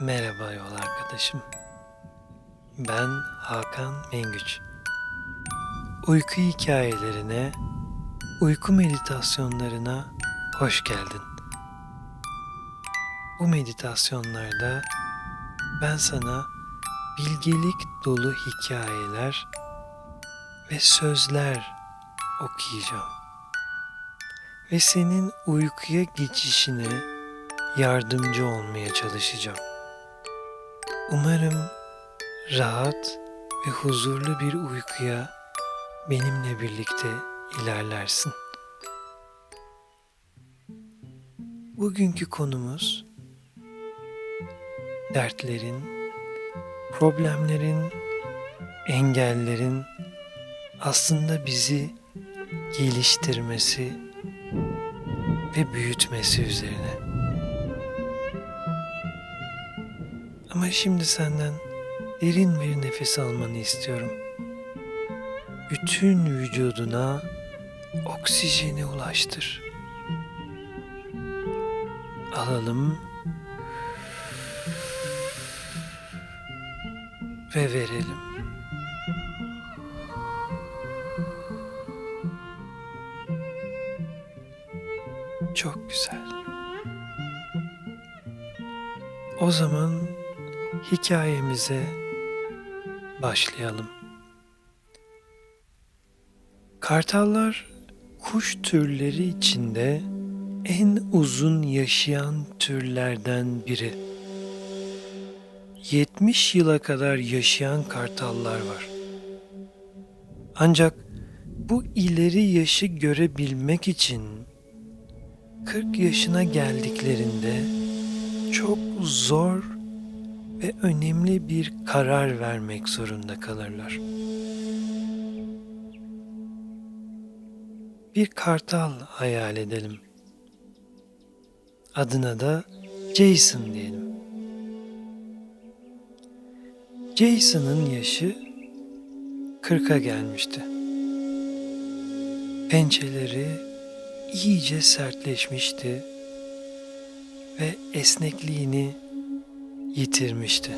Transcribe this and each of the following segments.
Merhaba yol arkadaşım. Ben Hakan Mengüç. Uyku hikayelerine, uyku meditasyonlarına hoş geldin. Bu meditasyonlarda ben sana bilgelik dolu hikayeler ve sözler okuyacağım. Ve senin uykuya geçişine yardımcı olmaya çalışacağım. Umarım rahat ve huzurlu bir uykuya benimle birlikte ilerlersin. Bugünkü konumuz dertlerin, problemlerin, engellerin aslında bizi geliştirmesi ve büyütmesi üzerine. Ama şimdi senden derin bir nefes almanı istiyorum. Bütün vücuduna oksijeni ulaştır. Alalım ve verelim. Çok güzel. O zaman hikayemize başlayalım. Kartallar kuş türleri içinde en uzun yaşayan türlerden biri. 70 yıla kadar yaşayan kartallar var. Ancak bu ileri yaşı görebilmek için 40 yaşına geldiklerinde çok zor ve önemli bir karar vermek zorunda kalırlar. Bir kartal hayal edelim. Adına da Jason diyelim. Jason'ın yaşı 40'a gelmişti. Pençeleri iyice sertleşmişti ve esnekliğini yitirmişti.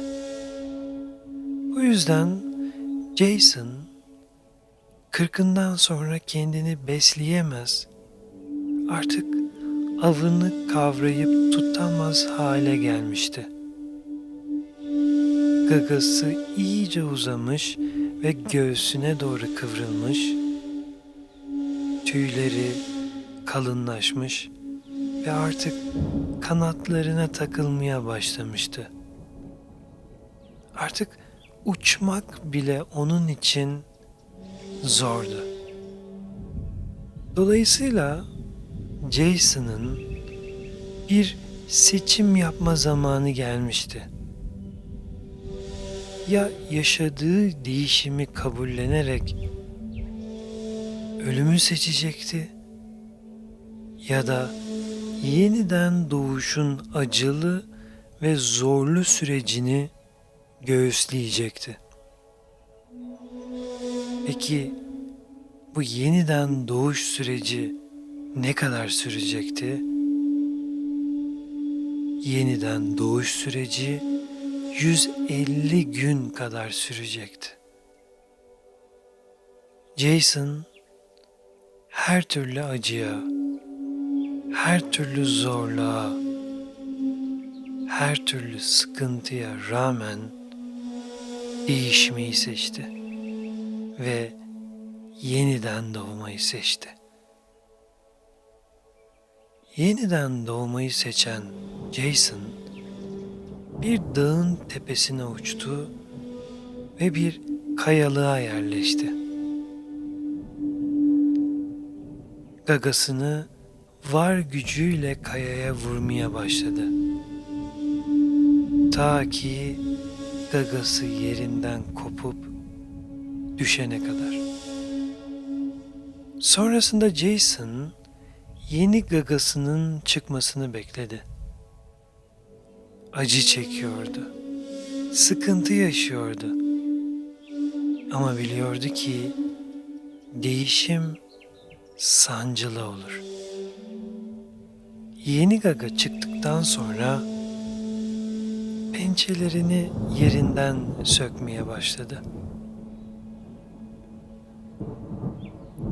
Bu yüzden Jason kırkından sonra kendini besleyemez, artık avını kavrayıp tutamaz hale gelmişti. Gagası iyice uzamış ve göğsüne doğru kıvrılmış, tüyleri kalınlaşmış ve artık kanatlarına takılmaya başlamıştı. Artık uçmak bile onun için zordu. Dolayısıyla Jason'ın bir seçim yapma zamanı gelmişti. Ya yaşadığı değişimi kabullenerek ölümü seçecekti ya da yeniden doğuşun acılı ve zorlu sürecini göğüsleyecekti. Peki bu yeniden doğuş süreci ne kadar sürecekti? Yeniden doğuş süreci 150 gün kadar sürecekti. Jason her türlü acıya, her türlü zorluğa, her türlü sıkıntıya rağmen değişmeyi seçti ve yeniden doğmayı seçti. Yeniden doğmayı seçen Jason bir dağın tepesine uçtu ve bir kayalığa yerleşti. Gagasını var gücüyle kayaya vurmaya başladı. Ta ki gagası yerinden kopup düşene kadar. Sonrasında Jason yeni gagasının çıkmasını bekledi. Acı çekiyordu. Sıkıntı yaşıyordu. Ama biliyordu ki değişim sancılı olur. Yeni gaga çıktıktan sonra pençelerini yerinden sökmeye başladı.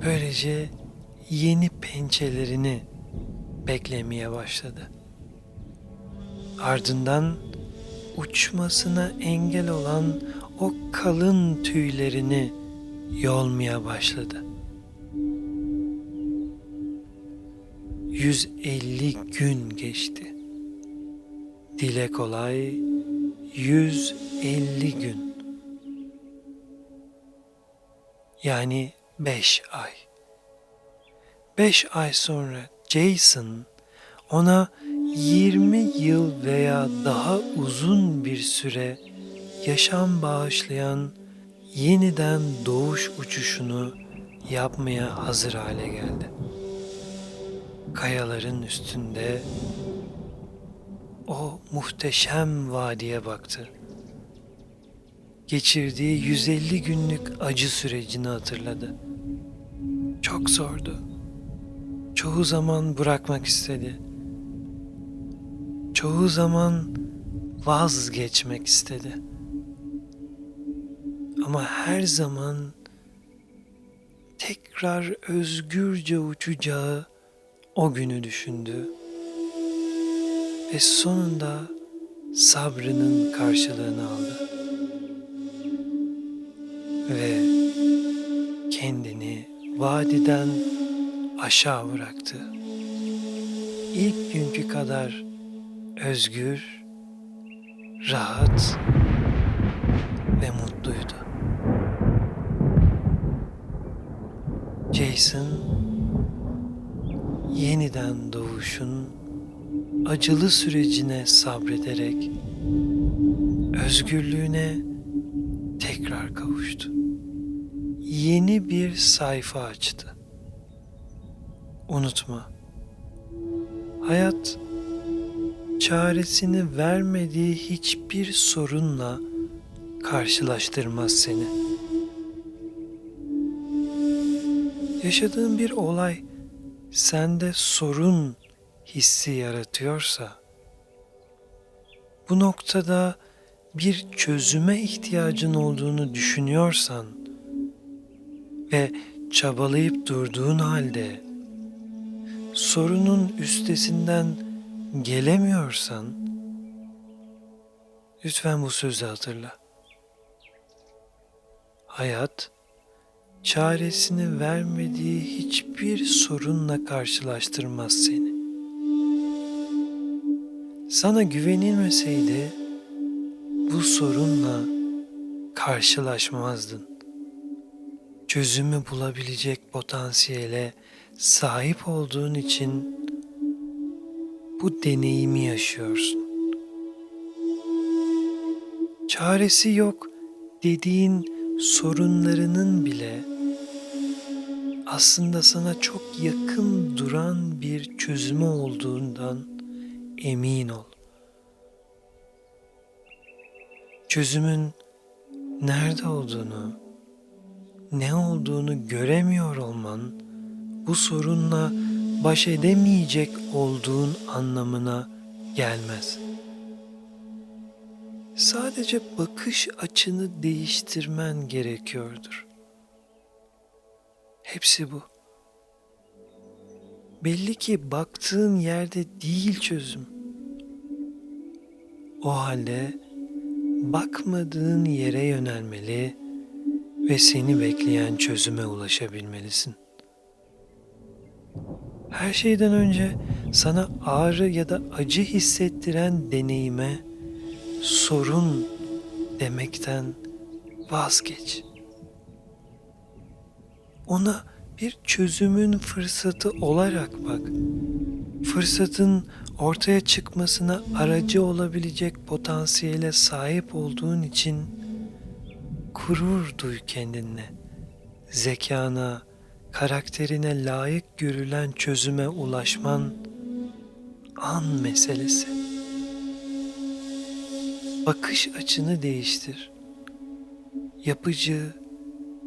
Böylece yeni pençelerini beklemeye başladı. Ardından uçmasına engel olan o kalın tüylerini yolmaya başladı. 150 gün geçti. Dile kolay 150 gün. Yani 5 ay. 5 ay sonra Jason ona 20 yıl veya daha uzun bir süre yaşam bağışlayan yeniden doğuş uçuşunu yapmaya hazır hale geldi. Kayaların üstünde o muhteşem vadiye baktı. Geçirdiği 150 günlük acı sürecini hatırladı. Çok zordu. Çoğu zaman bırakmak istedi. Çoğu zaman vazgeçmek istedi. Ama her zaman tekrar özgürce uçacağı o günü düşündü ve sonunda sabrının karşılığını aldı. Ve kendini vadiden aşağı bıraktı. İlk günkü kadar özgür, rahat ve mutluydu. Jason yeniden doğuşun acılı sürecine sabrederek özgürlüğüne tekrar kavuştu. Yeni bir sayfa açtı. Unutma. Hayat çaresini vermediği hiçbir sorunla karşılaştırmaz seni. Yaşadığın bir olay sende sorun hissi yaratıyorsa bu noktada bir çözüme ihtiyacın olduğunu düşünüyorsan ve çabalayıp durduğun halde sorunun üstesinden gelemiyorsan lütfen bu sözü hatırla. Hayat çaresini vermediği hiçbir sorunla karşılaştırmaz seni. Sana güvenilmeseydi bu sorunla karşılaşmazdın. Çözümü bulabilecek potansiyele sahip olduğun için bu deneyimi yaşıyorsun. Çaresi yok dediğin sorunlarının bile aslında sana çok yakın duran bir çözümü olduğundan emin ol. Çözümün nerede olduğunu, ne olduğunu göremiyor olman bu sorunla baş edemeyecek olduğun anlamına gelmez. Sadece bakış açını değiştirmen gerekiyordur. Hepsi bu. Belli ki baktığın yerde değil çözüm. O halde bakmadığın yere yönelmeli ve seni bekleyen çözüme ulaşabilmelisin. Her şeyden önce sana ağrı ya da acı hissettiren deneyime sorun demekten vazgeç. Ona bir çözümün fırsatı olarak bak. Fırsatın ortaya çıkmasına aracı olabilecek potansiyele sahip olduğun için gurur duy kendinle. Zekana, karakterine layık görülen çözüme ulaşman an meselesi. Bakış açını değiştir. Yapıcı,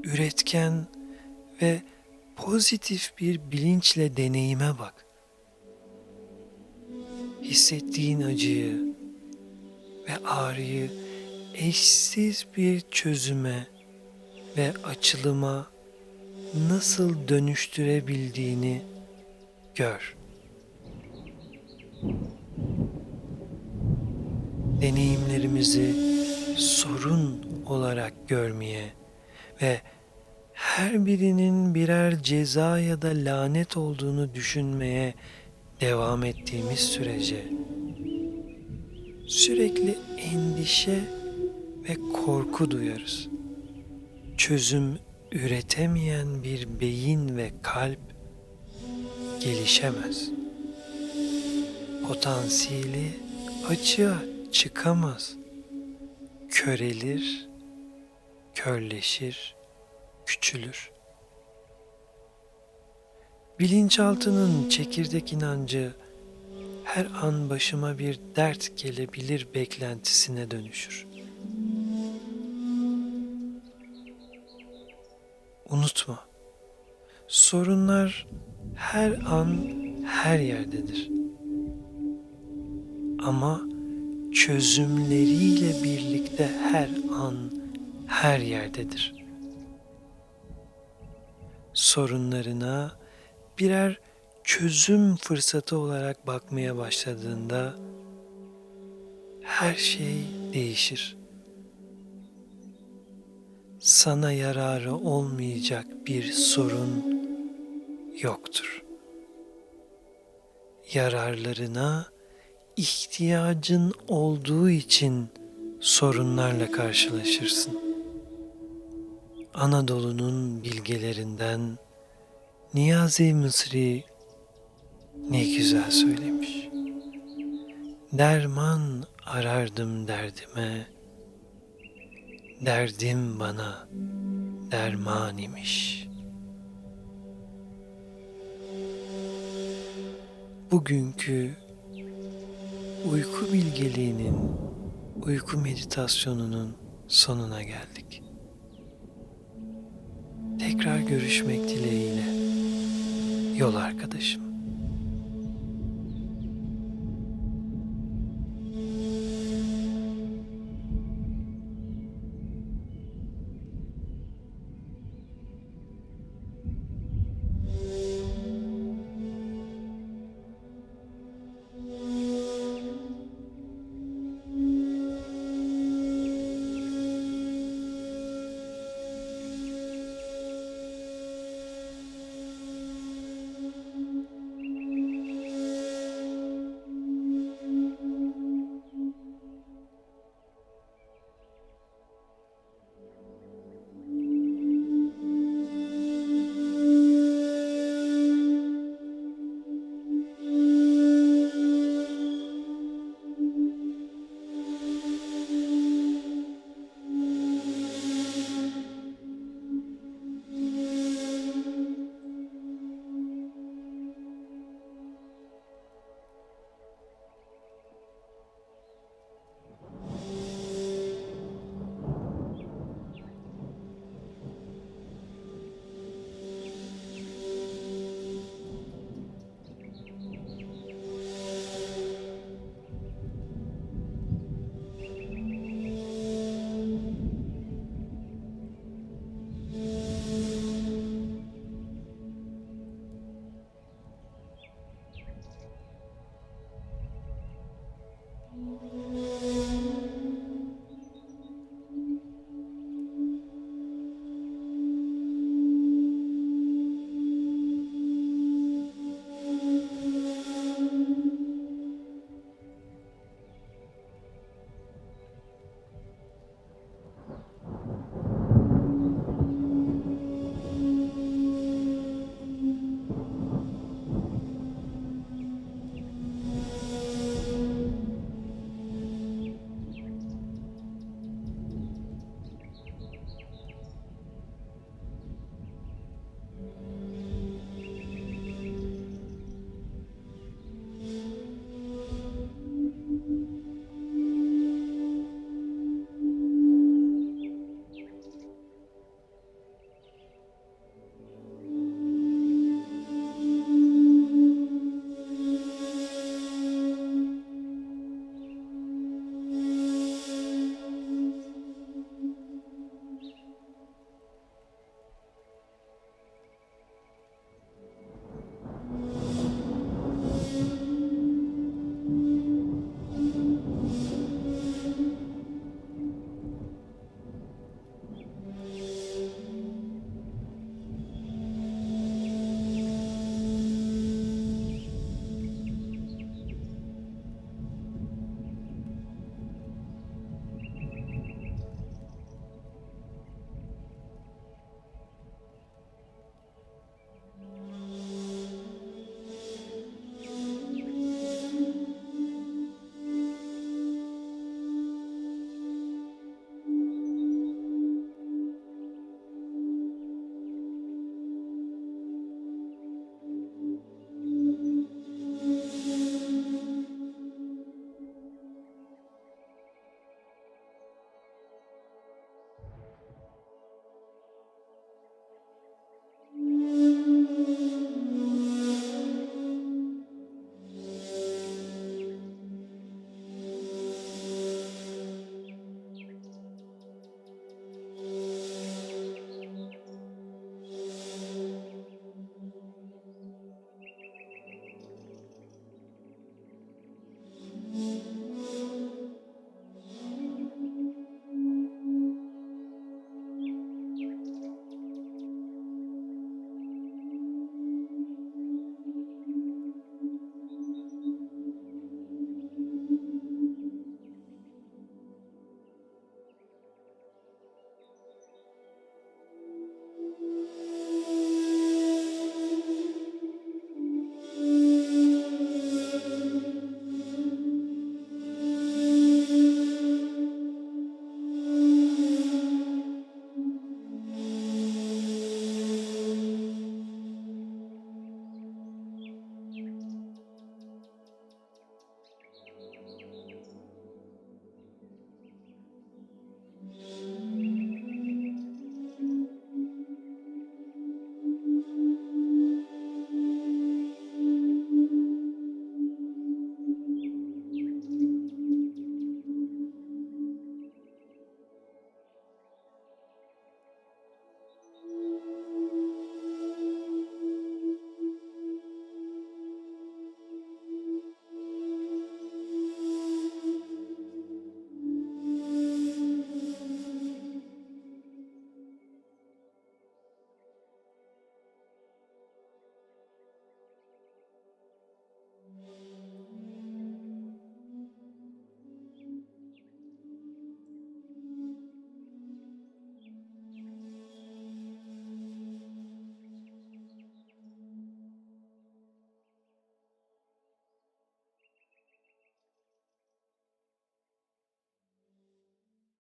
üretken ve pozitif bir bilinçle deneyime bak. Hissettiğin acıyı ve ağrıyı eşsiz bir çözüme ve açılıma nasıl dönüştürebildiğini gör. Deneyimlerimizi sorun olarak görmeye ve her birinin birer ceza ya da lanet olduğunu düşünmeye devam ettiğimiz sürece sürekli endişe ve korku duyarız. Çözüm üretemeyen bir beyin ve kalp gelişemez. Potansiyeli açığa çıkamaz. Körelir, körleşir, küçülür. Bilinçaltının çekirdek inancı her an başıma bir dert gelebilir beklentisine dönüşür. Unutma, sorunlar her an her yerdedir. Ama çözümleriyle birlikte her an her yerdedir. Sorunlarına birer çözüm fırsatı olarak bakmaya başladığında her şey değişir. Sana yararı olmayacak bir sorun yoktur. Yararlarına ihtiyacın olduğu için sorunlarla karşılaşırsın. Anadolu'nun bilgelerinden Niyazi Mısri ne güzel söylemiş. Derman arardım derdime, derdim bana derman imiş. Bugünkü uyku bilgeliğinin, uyku meditasyonunun sonuna geldik. Tekrar görüşmek dileğiyle yol arkadaşım.